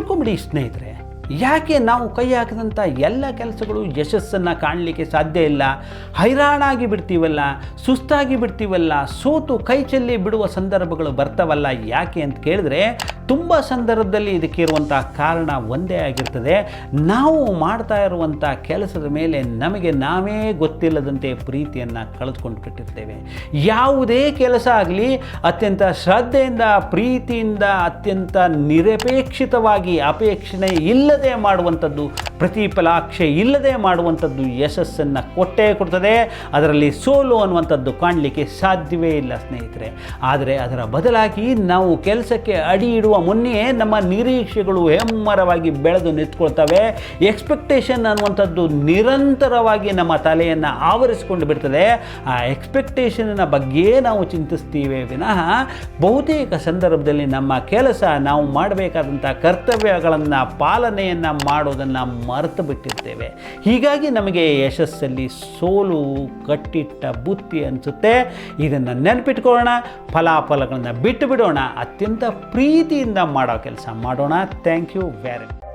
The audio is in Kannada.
ತಿಳ್ಕೊಂಬಿಡಿ ಸ್ನೇಹಿತರೆ. ಯಾಕೆ ನಾವು ಕೈ ಹಾಕಿದಂಥ ಎಲ್ಲ ಕೆಲಸಗಳು ಯಶಸ್ಸನ್ನು ಕಾಣಲಿಕ್ಕೆ ಸಾಧ್ಯ ಇಲ್ಲ? ಹೈರಾಣಾಗಿ ಬಿಡ್ತೀವಲ್ಲ, ಸುಸ್ತಾಗಿ ಬಿಡ್ತೀವಲ್ಲ, ಸೋತು ಕೈ ಚೆಲ್ಲಿ ಬಿಡುವ ಸಂದರ್ಭಗಳು ಬರ್ತಾವಲ್ಲ ಯಾಕೆ ಅಂತ ಕೇಳಿದ್ರೆ ತುಂಬ ಸಂದರ್ಭದಲ್ಲಿ ಇದಕ್ಕೆ ಇರುವಂಥ ಕಾರಣ ಒಂದೇ ಆಗಿರ್ತದೆ. ನಾವು ಮಾಡ್ತಾ ಇರುವಂಥ ಕೆಲಸದ ಮೇಲೆ ನಮಗೆ ನಾವೇ ಗೊತ್ತಿಲ್ಲದಂತೆ ಪ್ರೀತಿಯನ್ನು ಕಳೆದುಕೊಂಡು ಬಿಟ್ಟಿರ್ತೇವೆ. ಯಾವುದೇ ಕೆಲಸ ಆಗಲಿ, ಅತ್ಯಂತ ಶ್ರದ್ಧೆಯಿಂದ, ಪ್ರೀತಿಯಿಂದ, ಅತ್ಯಂತ ನಿರಪೇಕ್ಷಿತವಾಗಿ ಅಪೇಕ್ಷಣೆ ಇಲ್ಲದೆ ಮಾಡುವಂಥದ್ದು, ಪ್ರತಿಫಲಾಕ್ಷೆ ಇಲ್ಲದೆ ಮಾಡುವಂಥದ್ದು ಯಶಸ್ಸನ್ನು ಕೊಟ್ಟೇ ಕೊಡ್ತದೆ. ಅದರಲ್ಲಿ ಸೋಲು ಅನ್ನುವಂಥದ್ದು ಕಾಣಲಿಕ್ಕೆ ಸಾಧ್ಯವೇ ಇಲ್ಲ ಸ್ನೇಹಿತರೆ. ಆದರೆ ಅದರ ಬದಲಾಗಿ ನಾವು ಕೆಲಸಕ್ಕೆ ಅಡಿ ಇಡುವ ಮುನ್ನೆಯೇ ನಮ್ಮ ನಿರೀಕ್ಷೆಗಳು ಹೆಮ್ಮರವಾಗಿ ಬೆಳೆದು ನಿಂತ್ಕೊಳ್ತವೆ. ಎಕ್ಸ್ಪೆಕ್ಟೇಷನ್ ಅನ್ನುವಂಥದ್ದು ನಿರಂತರವಾಗಿ ನಮ್ಮ ತಲೆಯನ್ನು ಆವರಿಸಿಕೊಂಡು ಬಿಡ್ತದೆ. ಆ ಎಕ್ಸ್ಪೆಕ್ಟೇಷನ್ನ ಬಗ್ಗೆ ನಾವು ಚಿಂತಿಸ್ತೀವಿ ವಿನಃ ಬಹುತೇಕ ಸಂದರ್ಭದಲ್ಲಿ ನಮ್ಮ ಕೆಲಸ ನಾವು ಮಾಡಬೇಕಾದಂಥ ಕರ್ತವ್ಯಗಳನ್ನು ಪಾಲನೆಯನ್ನು ಮಾಡೋದನ್ನು ಮರೆತು ಬಿಟ್ಟಿರ್ತೇವೆ. ಹೀಗಾಗಿ ನಮಗೆ ಯಶಸ್ಸಲ್ಲಿ ಸೋಲು, ಕಟ್ಟಿಟ್ಟ ಬುತ್ತಿ ಅನಿಸುತ್ತೆ. ಇದನ್ನು ನೆನಪಿಟ್ಕೊಳ್ಳೋಣ, ಫಲಾಫಲಗಳನ್ನು ಬಿಟ್ಟು ಬಿಡೋಣ ಅತ್ಯಂತ ಪ್ರೀತಿಯಿಂದ ಮಾಡೋ ಕೆಲಸ ಮಾಡೋಣ. Thank you very much